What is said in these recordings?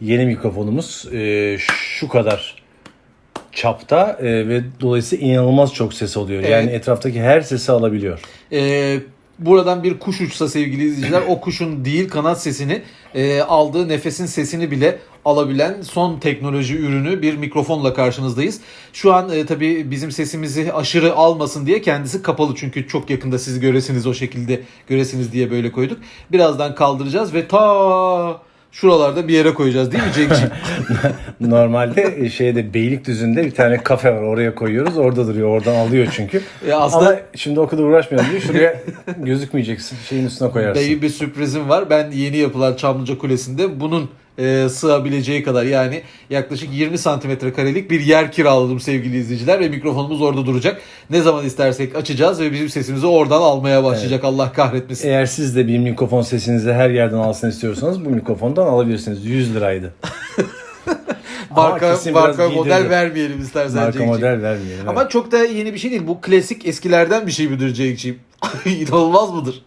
yeni mikrofonumuz e, şu kadar çapta e, ve dolayısıyla inanılmaz çok ses alıyor. Yani Evet. etraftaki her sesi alabiliyor. Ee, buradan bir kuş uçsa sevgili izleyiciler o kuşun değil kanat sesini e, aldığı nefesin sesini bile alabilen son teknoloji ürünü bir mikrofonla karşınızdayız. Şu an e, tabii bizim sesimizi aşırı almasın diye kendisi kapalı çünkü çok yakında siz göresiniz o şekilde göresiniz diye böyle koyduk. Birazdan kaldıracağız ve ta şuralarda bir yere koyacağız değil mi Cenk'ciğim? Normalde e, şeyde Beylikdüzü'nde bir tane kafe var. Oraya koyuyoruz. Orada duruyor. Oradan alıyor çünkü. E, aslında Ama şimdi o kadar uğraşmayalım diye şuraya gözükmeyeceksin. Şeyin üstüne koyarsın. Dayı bir sürprizim var. Ben yeni yapılan Çamlıca Kulesi'nde bunun e, sığabileceği kadar yani yaklaşık 20 santimetre karelik bir yer kiraladım sevgili izleyiciler ve mikrofonumuz orada duracak. Ne zaman istersek açacağız ve bizim sesimizi oradan almaya başlayacak Allah kahretmesin. Eğer siz de bir mikrofon sesinizi her yerden alsın istiyorsanız bu mikrofondan alabilirsiniz. 100 liraydı. Marka marka model giydirdi. vermeyelim istersen Marka Cenk'ciğim. model vermeyelim. Ama çok da yeni bir şey değil. Bu klasik eskilerden bir şey midir Cenk'ciğim? İnanılmaz mıdır?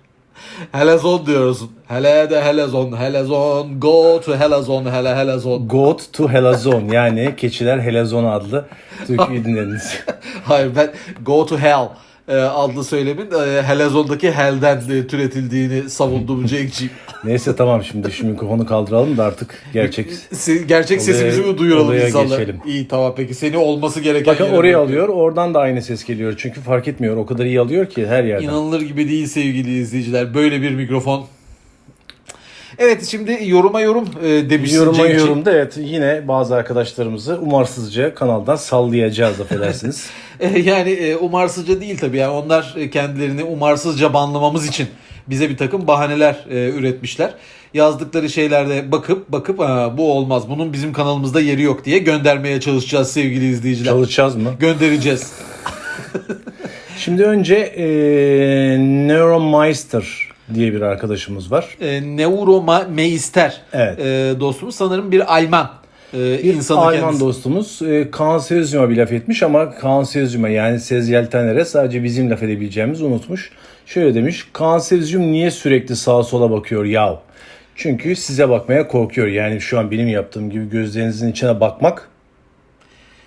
Helezon diyorsun. Hele de helezon, helezon, go to helezon, hele helezon. Goat to Helazon yani Keçiler Helazon adlı türküyü dinlediniz. Hayır ben Go to Hell e, adlı söylemin e, Helezon'daki Hell'den e, türetildiğini savundum Cenk'ciğim. Neyse tamam şimdi şu mikrofonu kaldıralım da artık gerçek. Se- Gerçek Olaya- sesimizi mi duyuralım insanlara? geçelim. İyi tamam peki seni olması gereken Bakın oraya bırakıyorum. alıyor oradan da aynı ses geliyor. Çünkü fark etmiyor o kadar iyi alıyor ki her yerden. İnanılır gibi değil sevgili izleyiciler. Böyle bir mikrofon. Evet şimdi yoruma yorum e, demişsin Yoruma Cenk'ciğim. yorumda evet yine bazı arkadaşlarımızı umarsızca kanaldan sallayacağız affedersiniz. E, yani e, umarsızca değil tabii. Yani onlar e, kendilerini umarsızca banlamamız için bize bir takım bahaneler e, üretmişler. Yazdıkları şeylerde bakıp bakıp "Aa, bu olmaz bunun bizim kanalımızda yeri yok diye göndermeye çalışacağız sevgili izleyiciler. Çalışacağız mı? Göndereceğiz. Şimdi önce e, Neuromeister diye bir arkadaşımız var. E, Neuromeister Evet. e, dostumuz sanırım bir Alman e, Bir insanı Alman kendisi. dostumuz e, kanseryuma bir laf etmiş ama kanseryuma yani sezyeltenlere sadece bizim laf edebileceğimizi unutmuş. Şöyle demiş kanseryum niye sürekli sağa sola bakıyor yav? Çünkü size bakmaya korkuyor. Yani şu an benim yaptığım gibi gözlerinizin içine bakmak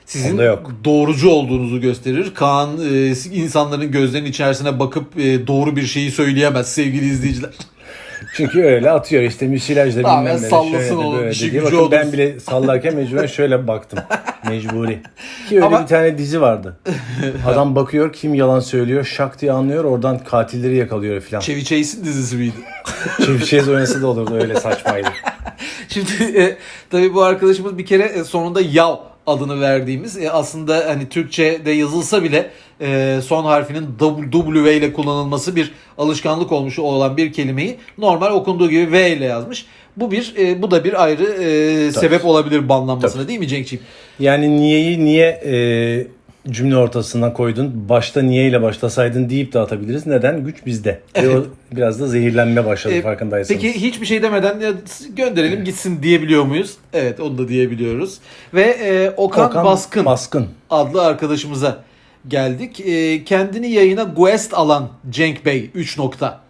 Sizin Onda yok. doğrucu olduğunuzu gösterir. Kaan e, insanların gözlerinin içerisine bakıp e, doğru bir şeyi söyleyemez sevgili izleyiciler. Çünkü öyle atıyor işte müsilajla Tamam, bilmem ne. sallasın oğlum, böyle işi gücü Bakın ben olursun. bile sallarken mecburen şöyle baktım. Mecburi. Ki öyle Ama- bir tane dizi vardı. Adam bakıyor kim yalan söylüyor şak diye anlıyor oradan katilleri yakalıyor filan. Chevy Chase'in dizisi miydi? Çiftçiyiz oynasa da olurdu öyle saçmaydı. Şimdi e, tabii bu arkadaşımız bir kere e, sonunda yav adını verdiğimiz e, aslında hani Türkçe'de yazılsa bile e, son harfinin W ile kullanılması bir alışkanlık olmuş olan bir kelimeyi normal okunduğu gibi V ile yazmış. Bu bir e, bu da bir ayrı e, sebep olabilir banlanmasına değil mi Cenk'ciğim? Yani niyeyi niye e, cümle ortasına koydun? Başta niye ile başlasaydın deyip de atabiliriz. Neden? Güç bizde. Ve o biraz da zehirlenme başladı E, farkındaysanız. Peki hiçbir şey demeden ya, gönderelim gitsin diyebiliyor muyuz? Evet onu da diyebiliyoruz. Ve e, Okan, Okan Baskın Baskın. adlı arkadaşımıza geldik. E, kendini yayına guest alan Cenk Bey 3 nokta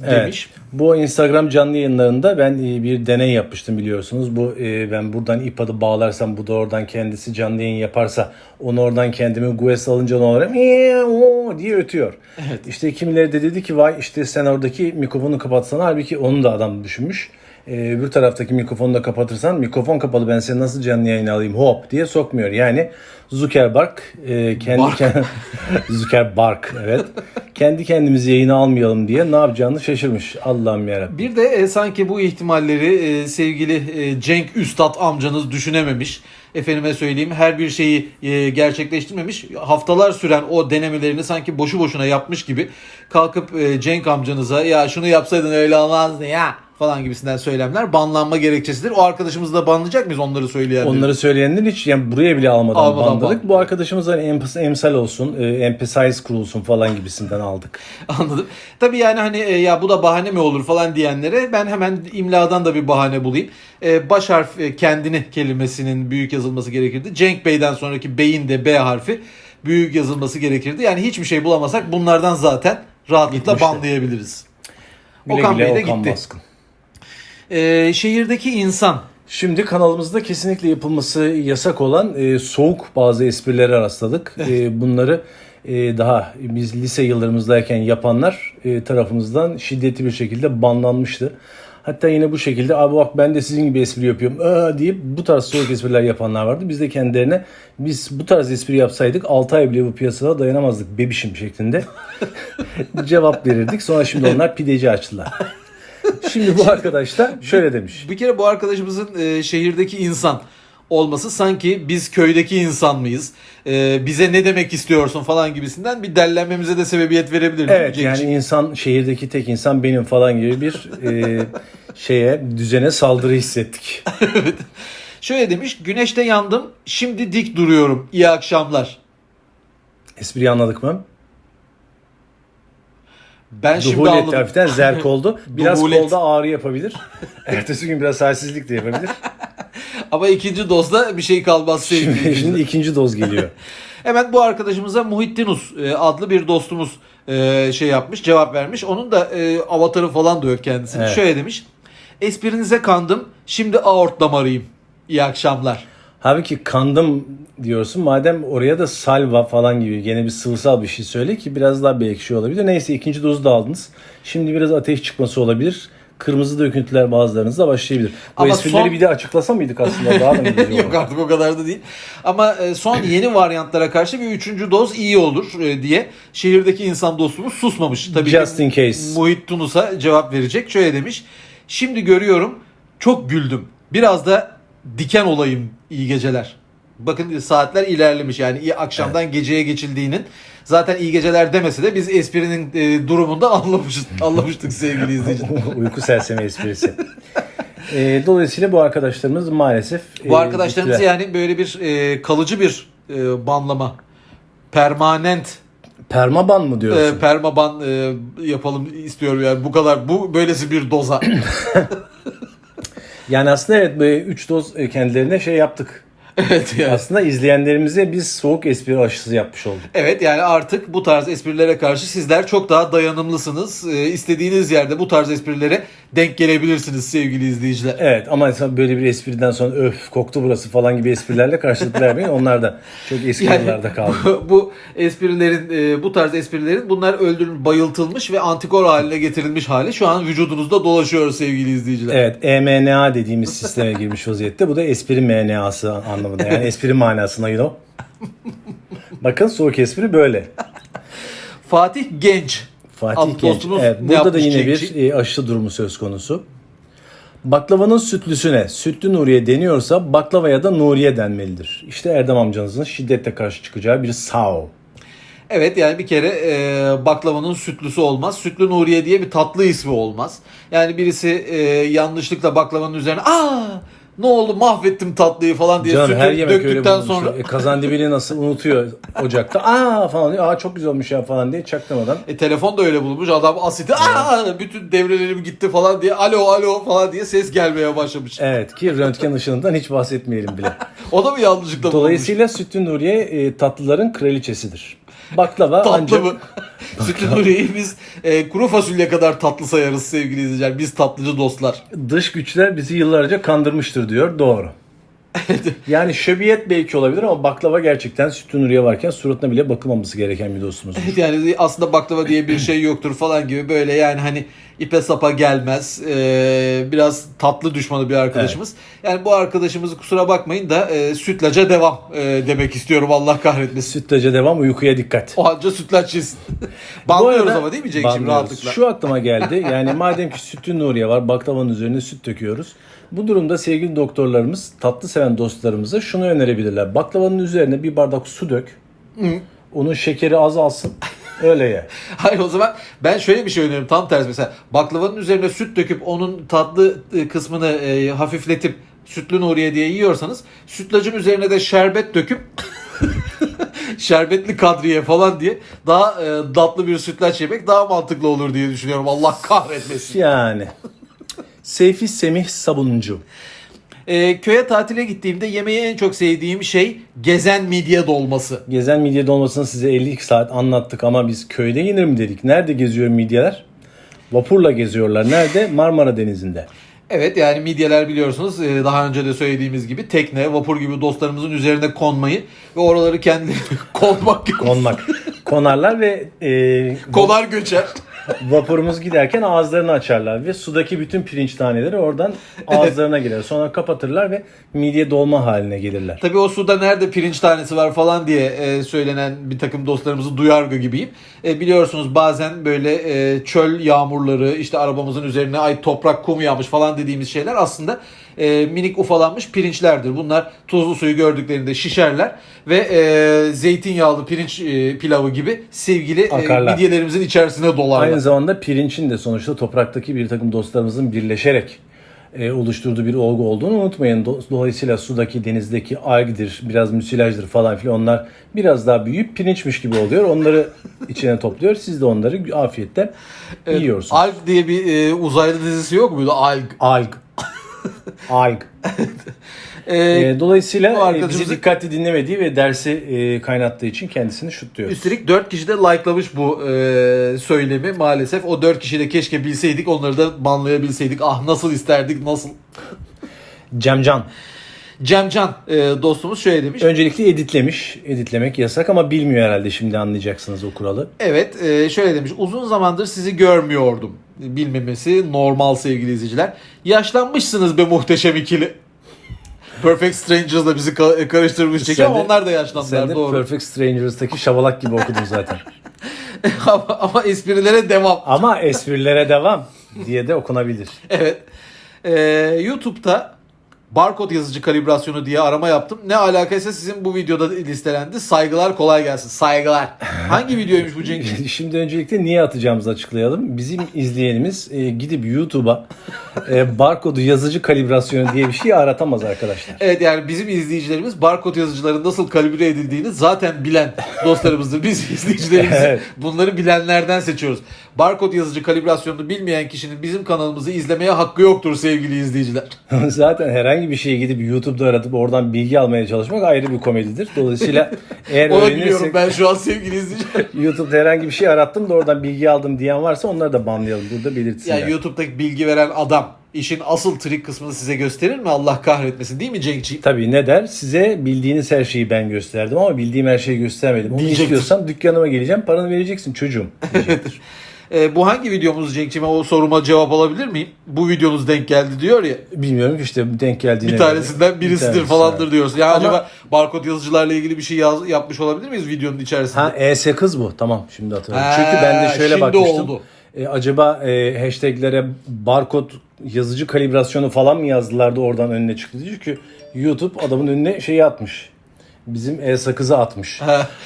demiş. Evet. Bu Instagram canlı yayınlarında ben e, bir deney yapmıştım biliyorsunuz. Bu e, ben buradan ip adı bağlarsam bu da oradan kendisi canlı yayın yaparsa onu oradan kendimi Gues alınca ne olur? "Miau" diye ötüyor. Evet. İşte kimileri de dedi ki vay işte sen oradaki mikrofonu kapatsana. Halbuki onu da adam düşünmüş. E, öbür taraftaki mikrofonu da kapatırsan mikrofon kapalı ben seni nasıl canlı yayına alayım hop diye sokmuyor. Yani Zuckerberg e, kendi Bark. kend- Zuckerberg evet. kendi kendimizi yayına almayalım diye ne yapacağını şaşırmış. Allah'ım yarabbim. Bir de e, sanki bu ihtimalleri e, sevgili e, Cenk Üstad amcanız düşünememiş. Efendime söyleyeyim her bir şeyi e, gerçekleştirmemiş. Haftalar süren o denemelerini sanki boşu boşuna yapmış gibi kalkıp e, Cenk amcanıza ya şunu yapsaydın öyle olmazdı ya falan gibisinden söylemler banlanma gerekçesidir. O arkadaşımızı da banlayacak mıyız onları söyleyenleri? Onları söyleyenler hiç yani buraya bile almadan, Almadan bandladık. ban- Bu arkadaşımız hani emp- emsal olsun, e, emphasize kurulsun falan gibisinden aldık. Anladım. Tabii yani hani e, ya bu da bahane mi olur falan diyenlere ben hemen imladan da bir bahane bulayım. E, baş harf e, kendini kelimesinin büyük yazılması gerekirdi. Cenk Bey'den sonraki Bey'in de B harfi büyük yazılması gerekirdi. Yani hiçbir şey bulamasak bunlardan zaten rahatlıkla Gitmişti. banlayabiliriz. Güle Okan güle Bey de Okan gitti. Baskın. E, şehirdeki insan Şimdi kanalımızda kesinlikle yapılması yasak olan e, soğuk bazı esprileri rastladık. E, bunları e, daha biz lise yıllarımızdayken yapanlar e, tarafımızdan şiddetli bir şekilde banlanmıştı. Hatta yine bu şekilde abi bak ben de sizin gibi espri yapıyorum aa deyip bu tarz soğuk espriler yapanlar vardı. Biz de kendilerine biz bu tarz espri yapsaydık 6 ay bile bu piyasada dayanamazdık bebişim şeklinde cevap verirdik. Sonra şimdi onlar pideci açtılar. Şimdi bu arkadaş da şöyle demiş. Bir kere bu arkadaşımızın e, şehirdeki insan olması sanki biz köydeki insan mıyız? E, bize ne demek istiyorsun falan gibisinden bir dellenmemize de sebebiyet verebilir. Evet yani insan şehirdeki tek insan benim falan gibi bir e, şeye düzene saldırı hissettik. Şöyle demiş güneşte yandım şimdi dik duruyorum iyi akşamlar. Espriyi anladık mı? Ben şimdi Duhul etti anladım. hafiften zerk oldu. Biraz Duhul et. kolda ağrı yapabilir. Ertesi gün biraz halsizlik de yapabilir. Ama ikinci dozda bir şey kalmaz sevgili Şimdi, şimdi ikinci doz geliyor. Hemen bu arkadaşımıza Muhittinus e, adlı bir dostumuz e, şey yapmış, cevap vermiş. Onun da e, avatarı falan da yok kendisinin. Evet. Şöyle demiş. Esprinize kandım. Şimdi aort damarıyım. İyi akşamlar. Halbuki kandım diyorsun. Madem oraya da salva falan gibi gene bir sıvısal bir şey söyle ki biraz daha belki şey olabilir. Neyse ikinci dozu da aldınız. Şimdi biraz ateş çıkması olabilir. Kırmızı döküntüler bazılarınızda başlayabilir. Bu Ama esprileri son- bir de açıklasa mıydık aslında? Daha da Yok artık o kadar da değil. Ama e, son yeni varyantlara karşı bir üçüncü doz iyi olur e, diye şehirdeki insan dostumuz susmamış. Tabii Just in case. Muhittinus'a cevap verecek. Şöyle demiş. Şimdi görüyorum çok güldüm. Biraz da diken olayım iyi geceler. Bakın saatler ilerlemiş yani iyi akşamdan geceye geçildiğinin zaten iyi geceler demese de biz esprinin e, durumunda anlamışız, anlamıştık sevgili izleyiciler. Uyku sersemi esprisi. E, dolayısıyla bu arkadaşlarımız maalesef Bu e, arkadaşlarımız gittiler. yani böyle bir e, kalıcı bir e, banlama, permanent Permaban mı diyorsun? e, permaban e, yapalım istiyorum yani bu kadar bu böylesi bir doza. Yani aslında evet böyle 3 doz e, kendilerine şey yaptık. evet yani. Aslında izleyenlerimize biz soğuk espri aşısı yapmış olduk. Evet yani artık bu tarz esprilere karşı sizler çok daha dayanımlısınız. E, istediğiniz yerde bu tarz esprilere denk gelebilirsiniz sevgili izleyiciler. Evet ama insan böyle bir espriden sonra öf koktu burası falan gibi esprilerle karşılık vermeyin. Onlar da çok eski Yani yıllarda kaldı. bu, bu esprilerin e, bu tarz esprilerin bunlar öldürülmüş, bayıltılmış ve antikor haline getirilmiş hali şu an vücudunuzda dolaşıyor sevgili izleyiciler. Evet EMNA dediğimiz sisteme girmiş vaziyette. Bu da espri MNA'sı anlamında. Yani espri manasına you know. Bakın soğuk espri böyle. Fatih Genç Fatih Adlı Genç. Evet, ne burada da yine Cenk'ciğim? bir e, aşı durumu söz konusu. Baklavanın sütlüsüne sütlü Nuriye deniyorsa baklavaya da Nuriye denmelidir. İşte Erdem amcanızın şiddetle karşı çıkacağı bir sao. Evet yani bir kere e, baklavanın sütlüsü olmaz. Sütlü Nuriye diye bir tatlı ismi olmaz. Yani birisi e, yanlışlıkla baklavanın üzerine aa ne oldu mahvettim tatlıyı falan diye Canım sütü her yemek öyle döktükten bulunmuş. sonra E, kazan dibini nasıl unutuyor ocakta. Aa falan diyor. Aa çok güzel olmuş ya falan diye çaktırmadan. e, telefon da öyle bulmuş. Adam asiti aa bütün devrelerim gitti falan diye alo alo falan diye ses gelmeye başlamış. Evet ki röntgen ışığından hiç bahsetmeyelim bile. O da mı yanlışlıkla bulmuş? Dolayısıyla Sütlü Nuriye e, tatlıların kraliçesidir. Baklava Tatlı ancak mı? Sütlü Nuriye'yi biz e, kuru fasulye kadar tatlı sayarız sevgili izleyiciler. Biz tatlıcı dostlar. dış güçler bizi yıllarca kandırmıştır diyor. Doğru. yani şöbiyet belki olabilir ama baklava gerçekten Sütlü Nuriye varken suratına bile bakılmaması gereken bir dostumuz. Evet yani aslında baklava diye bir şey yoktur falan gibi böyle yani hani ipe sapa gelmez. Ee, biraz tatlı düşmanı bir arkadaşımız. Yani bu arkadaşımızı kusura bakmayın da e, sütlaca devam e, demek istiyorum Allah kahretmesin. Sütlaca devam uykuya dikkat. O anca sütlaç yesin. Banlıyoruz ama değil mi Cenk'ciğim rahatlıkla? Şu aklıma geldi. Yani madem ki sütlü Nuriye var baklavanın üzerine süt döküyoruz. Bu durumda sevgili doktorlarımız tatlı seven dostlarımıza şunu önerebilirler. Baklavanın üzerine bir bardak su dök. Onun şekeri azalsın. Öyle ye. Hayır o zaman ben şöyle bir şey öneririm tam tersi mesela baklavanın üzerine süt döküp onun tatlı e, kısmını e, hafifletip sütlü Nuriye diye yiyorsanız sütlacın üzerine de şerbet döküp şerbetli kadriye falan diye daha e, tatlı bir sütlaç yemek daha mantıklı olur diye düşünüyorum. Allah kahretmesin. Yani. Seyfi Semih Sabuncu. E, köye tatile gittiğimde yemeği en çok sevdiğim şey gezen midye dolması. Gezen midye dolmasını size 52 saat anlattık ama biz köyde yenir mi dedik. Nerede geziyor midyeler? Vapurla geziyorlar. Nerede? Marmara Denizi'nde. Evet yani midyeler biliyorsunuz e, daha önce de söylediğimiz gibi tekne, vapur gibi dostlarımızın üzerine konmayı ve oraları kendileri konmak. Konmak. Konarlar ve e, Konar göçer. Vapurumuz giderken ağızlarını açarlar ve sudaki bütün pirinç taneleri oradan ağızlarına girer. Sonra kapatırlar ve midye dolma haline gelirler. Tabii o suda nerede pirinç tanesi var falan diye e, söylenen bir takım dostlarımızı duyargı gibiyim. E, biliyorsunuz bazen böyle e, çöl yağmurları işte arabamızın üzerine ay toprak kum yağmış falan dediğimiz şeyler aslında e, minik ufalanmış pirinçlerdir. Bunlar tuzlu suyu gördüklerinde şişerler ve e, zeytinyağlı pirinç e, pilavı gibi sevgili e, Akarlar. midyelerimizin içerisine dolarlar. Aynı zamanda pirinçin de sonuçta topraktaki bir takım dostlarımızın birleşerek e, oluşturduğu bir olgu olduğunu unutmayın. Do- Dolayısıyla sudaki, denizdeki algdir, biraz müsilajdır falan filan onlar biraz daha büyüyüp pirinçmiş gibi oluyor. Onları içine topluyor. Siz de onları afiyetle yiyorsunuz. Alg diye bir e, uzaylı dizisi yok muydu? Alg. Alg. Alg. E, E, dolayısıyla bu arkadaşımızı- bizi dikkatli dinlemediği ve dersi e, kaynattığı için kendisini şutluyoruz. Üstelik 4 kişi de likelamış bu e, söylemi maalesef. O 4 kişi de keşke bilseydik onları da banlayabilseydik. Ah nasıl isterdik nasıl. Cemcan. Cemcan e, dostumuz şöyle demiş. Öncelikle editlemiş. Editlemek yasak ama bilmiyor herhalde şimdi anlayacaksınız o kuralı. Evet e, şöyle demiş. Uzun zamandır sizi görmüyordum. Bilmemesi normal sevgili izleyiciler. Yaşlanmışsınız be muhteşem ikili. Perfect Strangers'la bizi ka- karıştırmış Sen ama onlar da yaşlandılar Sen de doğru. Perfect Strangers'taki şabalak gibi okudun zaten. ama, ama esprilere devam. Ama esprilere devam diye de okunabilir. Evet. Ee, YouTube'da barkod yazıcı kalibrasyonu diye arama yaptım. Ne alakaysa sizin bu videoda listelendi. Saygılar kolay gelsin. Saygılar. Hangi videoymuş bu Cenk? Şimdi öncelikle niye atacağımızı açıklayalım. Bizim izleyenimiz e, gidip YouTube'a e, barkodu yazıcı kalibrasyonu diye bir şey aratamaz arkadaşlar. Evet yani bizim izleyicilerimiz barkod yazıcıların nasıl kalibre edildiğini zaten bilen dostlarımızdır. Biz izleyicilerimizi Evet. bunları bilenlerden seçiyoruz. Barkod yazıcı kalibrasyonunu bilmeyen kişinin bizim kanalımızı izlemeye hakkı yoktur sevgili izleyiciler. Zaten herhangi bir şeyi gidip YouTube'da aratıp oradan bilgi almaya çalışmak ayrı bir komedidir. Dolayısıyla eğer Ona gülüyorum ben şu an sevgili izleyiciler. YouTube'da herhangi bir şey arattım da oradan bilgi aldım diyen varsa onları da banlayalım. Burada belirtsinler. Yani YouTube'daki bilgi veren adam işin asıl trik kısmını size gösterir mi? Allah kahretmesin değil mi Cenk'ciğim? Tabii ne der? Size bildiğiniz her şeyi ben gösterdim ama bildiğim her şeyi göstermedim. Onu Diyecektir. istiyorsan dükkanıma geleceğim paranı vereceksin çocuğum. diyecektir. Ee, bu hangi videomuz Cenk'ciğim? O soruma cevap alabilir miyim? Bu videonuz denk geldi diyor ya. Bilmiyorum ki işte denk geldiğine Bir göre. tanesinden Bir birisidir tanesi, falandır diyoruz. Yani Ama- acaba barkod yazıcılarla ilgili bir şey yaz, yapmış olabilir miyiz videonun içerisinde? Ha E8 kız bu. Tamam şimdi hatırladım. Ha, Çünkü ben de şöyle bakmıştım. oldu. E, acaba e, hashtaglere barkod yazıcı kalibrasyonu falan mı yazdılar da oradan önüne çıktı? Çünkü YouTube adamın önüne şeyi atmış. Bizim E8'ı atmış.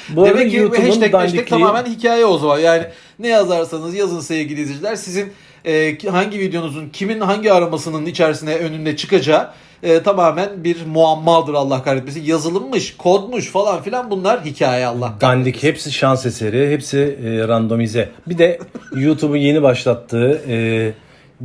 Bu Demek ki YouTube'un hashtag, hashtag tamamen hikaye o zaman. Yani ne yazarsanız yazın sevgili izleyiciler. Sizin e, hangi videonuzun kimin hangi aramasının içerisine önüne çıkacağı e, tamamen bir muammadır Allah kahretmesin. Yazılımmış, kodmuş falan filan bunlar hikaye Allah Dandik hepsi şans eseri, hepsi e, randomize. Bir de YouTube'un yeni başlattığı e,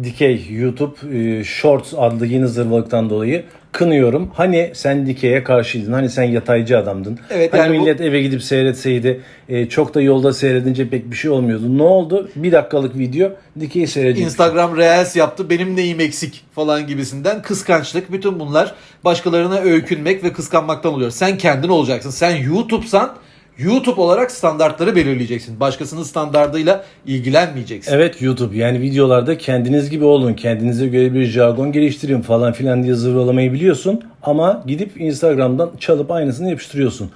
dikey YouTube e, Shorts adlı yeni zırvalıktan dolayı kınıyorum. Hani sen dikeye karşıydın, hani sen yataycı adamdın. Evet, hani yani bu- millet eve gidip seyretseydi e, çok da yolda seyredince pek bir şey olmuyordu. Ne oldu? Bir dakikalık video dikey seyredecek. Instagram Reels yaptı benim neyim eksik falan gibisinden kıskançlık bütün bunlar başkalarına öykünmek ve kıskanmaktan oluyor. Sen kendin olacaksın. Sen YouTube'san YouTube olarak standartları belirleyeceksin. Başkasının standardıyla ilgilenmeyeceksin. Evet YouTube yani videolarda kendiniz gibi olun, kendinize göre bir jargon geliştirin falan filan diye zırvalamayı biliyorsun ama gidip Instagram'dan çalıp aynısını yapıştırıyorsun.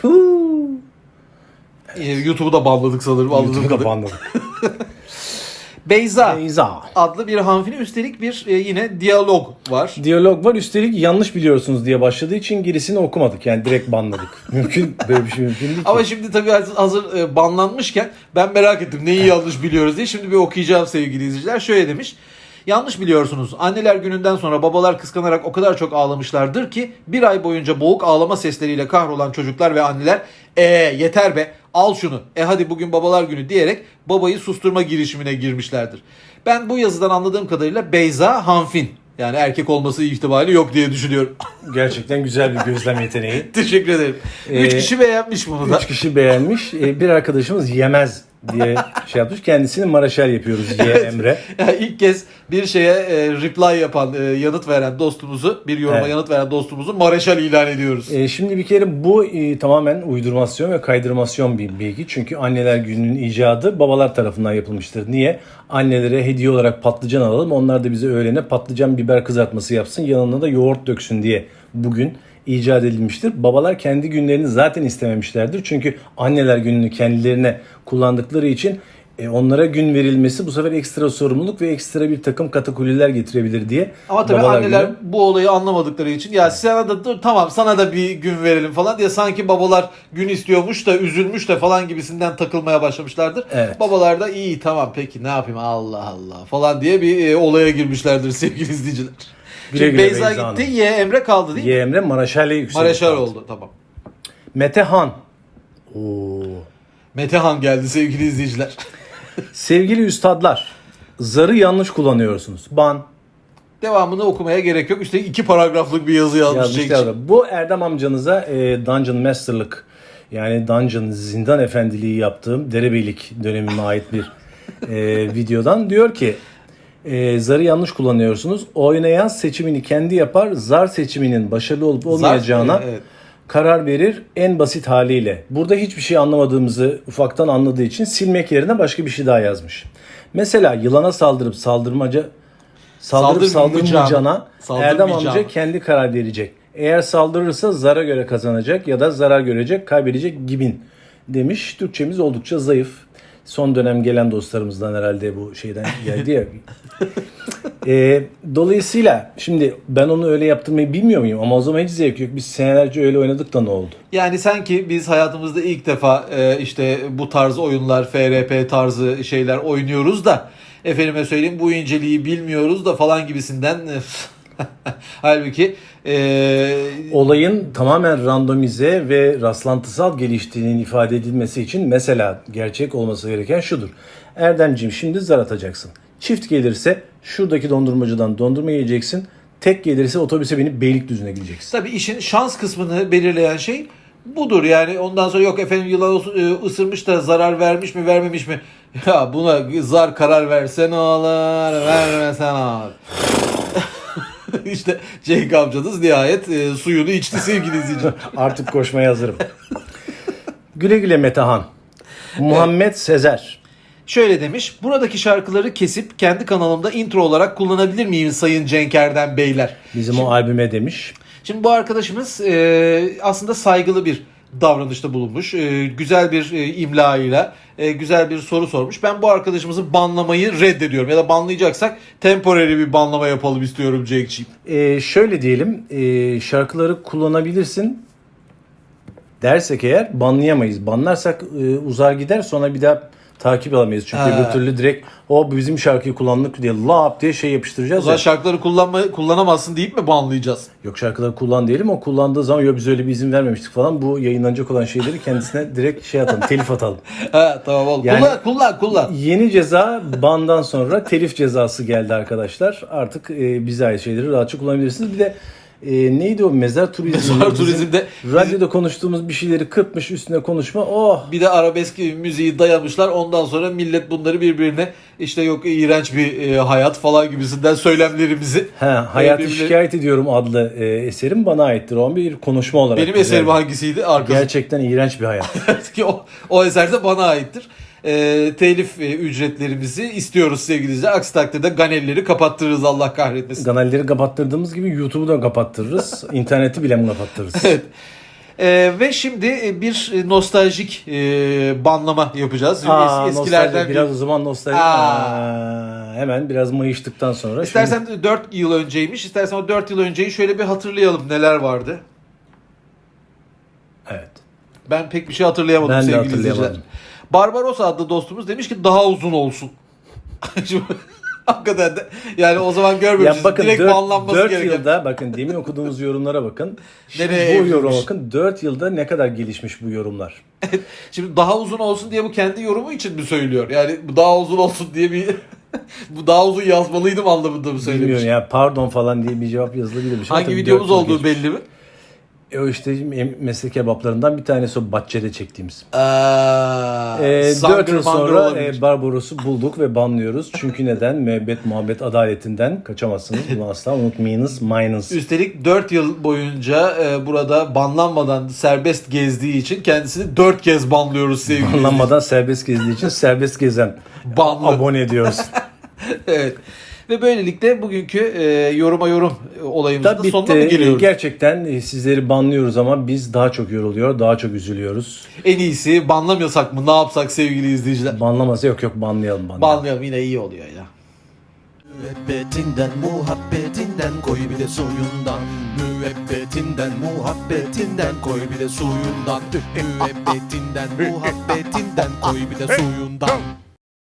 Puh. Ee, YouTube'u da banladık sanırım. YouTube'u da banladık. Beyza Beyza. adlı bir hanımefendi üstelik bir e, yine diyalog var. Diyalog var üstelik yanlış biliyorsunuz diye başladığı için gerisini okumadık yani direkt banladık. mümkün böyle bir şey mümkün değil ki. Ama şimdi tabii hazır- e, banlanmışken ben merak ettim neyi yanlış biliyoruz diye. Şimdi bir okuyacağım sevgili izleyiciler. Şöyle demiş. Yanlış biliyorsunuz. Anneler gününden sonra babalar kıskanarak o kadar çok ağlamışlardır ki bir ay boyunca boğuk ağlama sesleriyle kahrolan çocuklar ve anneler e yeter be al şunu e hadi bugün babalar günü diyerek babayı susturma girişimine girmişlerdir. Ben bu yazıdan anladığım kadarıyla Beyza Hanfin yani erkek olması ihtimali yok diye düşünüyorum. Gerçekten güzel bir gözlem yeteneği. Teşekkür ederim. Üç Ee, kişi beğenmiş bunu da. Üç kişi beğenmiş. Ee, Bir arkadaşımız yemez diye şey yapmış. Kendisini Maraşel yapıyoruz diye Emre. Ya ilk kez bir şeye e, reply yapan, e, yanıt veren dostumuzu, bir yoruma Evet. yanıt veren dostumuzu Mareşal ilan ediyoruz. E, şimdi bir kere bu e, tamamen uydurmasyon ve kaydırmasyon bir bilgi. Çünkü anneler gününün icadı babalar tarafından yapılmıştır. Niye? Annelere hediye olarak patlıcan alalım. Onlar da bize öğlene patlıcan biber kızartması yapsın. Yanına da yoğurt döksün diye bugün icat edilmiştir. Babalar kendi günlerini zaten istememişlerdir. Çünkü anneler gününü kendilerine kullandıkları için e, onlara gün verilmesi bu sefer ekstra sorumluluk ve ekstra bir takım katakulliler getirebilir diye. Ama tabii babalar anneler günü- bu olayı anlamadıkları için ya sana da tamam sana da bir gün verelim falan diye sanki babalar gün istiyormuş da üzülmüş de falan gibisinden takılmaya başlamışlardır. Evet. Babalar da iyi tamam peki ne yapayım Allah Allah falan diye bir e, olaya girmişlerdir sevgili izleyiciler. Güle Şimdi güle Beyza Beyza gitti Y Emre kaldı değil mi? Y Emre Maraşale yükseldi. Mareşal oldu tamam. Metehan. Oo. Metehan geldi sevgili izleyiciler. Sevgili üstadlar, zarı yanlış kullanıyorsunuz. Ban Devamını okumaya gerek yok. Üstelik iki paragraflık bir yazı yazmış. Cenk. yazmışlar. Bu Erdem amcanıza e, Dungeon Master'lık yani Dungeon zindan efendiliği yaptığım derebeylik dönemime ait bir e, videodan diyor ki e, zarı yanlış kullanıyorsunuz. Oynayan seçimini kendi yapar. Zar seçiminin başarılı olup olmayacağına evet. karar verir en basit haliyle. Burada hiçbir şey anlamadığımızı ufaktan anladığı için silmek yerine başka bir şey daha yazmış. Mesela yılana saldırıp saldırmaca saldırıp Saldırmayacağına, Erdem amca kendi karar verecek. Eğer saldırırsa zara göre kazanacak ya da zarar görecek, kaybedecek gibin demiş. Türkçemiz oldukça zayıf. Son dönem gelen dostlarımızdan herhalde bu şeyden geldi ya. Ee, dolayısıyla şimdi ben onu öyle yaptırmayı bilmiyor muyum? Ama o zaman hiç zevk yok. Biz senelerce öyle oynadık da ne oldu? Yani sanki biz hayatımızda ilk defa e, işte bu tarz oyunlar, FRP tarzı şeyler oynuyoruz da efendime söyleyeyim bu inceliği bilmiyoruz da falan gibisinden halbuki e, Olayın tamamen randomize ve rastlantısal geliştiğinin ifade edilmesi için mesela gerçek olması gereken şudur. Erdemciğim şimdi zar atacaksın. Çift gelirse şuradaki dondurmacıdan dondurma yiyeceksin. Tek gelirse otobüse binip Beylikdüzü'ne gideceksin. tabii işin şans kısmını belirleyen şey budur. Yani ondan sonra yok efendim yılan e, ısırmış da zarar vermiş mi vermemiş mi? Ya buna zar karar versen olur, vermesen olur. işte Cenk amcanız nihayet e, suyunu içti sevgili izleyiciler. Artık koşmaya hazırım. güle güle Metehan. Muhammed Sezer. Şöyle demiş. Buradaki şarkıları kesip kendi kanalımda intro olarak kullanabilir miyim Sayın Cenk Erdem Beyler? Bizim o albüme demiş. Şimdi bu arkadaşımız e, aslında saygılı bir davranışta bulunmuş. E, güzel bir e, imlayla e, güzel bir soru sormuş. Ben bu arkadaşımızı banlamayı reddediyorum. Ya da banlayacaksak temporary bir banlama yapalım istiyorum Cenk'ciğim. Ee, şöyle diyelim e, şarkıları kullanabilirsin dersek eğer banlayamayız. Banlarsak e, uzar gider sonra bir daha takip alamayız. Çünkü Ha. öbür türlü direkt o bizim şarkıyı kullandık diye lap diye şey O yapıştıracağız. zaman Ya. şarkıları kullanma, kullanamazsın deyip mi banlayacağız? Yok şarkıları kullan diyelim o kullandığı zaman yok biz öyle bir izin vermemiştik falan. Bu yayınlanacak olan şeyleri kendisine direkt şey atalım telif atalım. Ha, tamam oğlum. Yani- kullan kullan kullan. Yeni ceza bandan sonra telif cezası geldi arkadaşlar. Artık e, bize ait şeyleri rahatça kullanabilirsiniz. Bir de e, neydi o mezar turizmi? Mezar turizmde- radyoda konuştuğumuz bir şeyleri kırpmış üstüne konuşma. Oh Bir de arabesk müziği dayamışlar. Ondan sonra millet bunları birbirine işte yok iğrenç bir e, hayat falan gibisinden söylemlerimizi. He, hayatı birbirine- şikayet ediyorum adlı e, eserim bana aittir. O bir konuşma olarak. Benim güzel. eserim hangisiydi? Arkası. Gerçekten iğrenç bir hayat. O, o eser de bana aittir. E, telif e, ücretlerimizi istiyoruz sevgili izleyiciler. Aksi takdirde ganelleri kapattırırız Allah kahretmesin. Kanalleri kapattırdığımız gibi YouTube'u da kapattırırız. İnterneti bile mi kapattırırız? Evet. E, ve şimdi e, bir e, nostaljik e, banlama yapacağız. Aa, Es- nostalji, eskilerden bir biraz o zaman nostalji. Aa. Aa, hemen biraz mayıştıktan sonra. Şimdi- İstersen 4 yıl önceymiş. İstersen o 4 yıl önceyi şöyle bir hatırlayalım neler vardı. Evet. Ben pek bir şey hatırlayamadım Ben sevgili izleyiciler. Barbaros adlı dostumuz demiş ki daha uzun olsun. Hakikaten de yani o zaman Ya görmemişiz. bakın Direkt 4, banlanması gereken. yılda bakın demin okuduğumuz yorumlara bakın. Şimdi Nereye bu yoruma bakın 4 yılda ne kadar gelişmiş bu yorumlar. Şimdi daha uzun olsun diye bu kendi yorumu için mi söylüyor? Yani bu daha uzun olsun diye bir bu daha uzun yazmalıydım anlamında mı söylemiş? Bilmiyorum ya pardon falan diye bir cevap yazılabilirmiş. Hangi videomuz olduğu geçmiş. belli mi? E o işte meslek kebaplarından bir tanesi o Batçe'de çektiğimiz. Aa, E, sangır 4 yıl sonra e, Barbaros'u bulduk ve banlıyoruz. Çünkü neden? Müebbet muhabbet adaletinden kaçamazsınız. Bunu asla unutmayınız. Minus. Üstelik 4 yıl boyunca e, burada banlanmadan serbest gezdiği için kendisini 4 kez banlıyoruz sevgili Anlanmadan serbest gezdiği için serbest gezen Banlı. abone ediyoruz. evet. Ve böylelikle bugünkü e, yoruma yorum olayımızın da Tabii sonuna mı bitti. geliyoruz? Gerçekten e, sizleri banlıyoruz ama biz daha çok yoruluyor, daha çok üzülüyoruz. En iyisi banlamıyorsak mı ne yapsak sevgili izleyiciler? Banlaması yok yok banlayalım banlayalım. Banlayalım yine iyi oluyor ya. Müebbetinden muhabbetinden koy bir de suyundan Müebbetinden muhabbetinden koy bir de suyundan Müebbetinden muhabbetinden koy bir de suyundan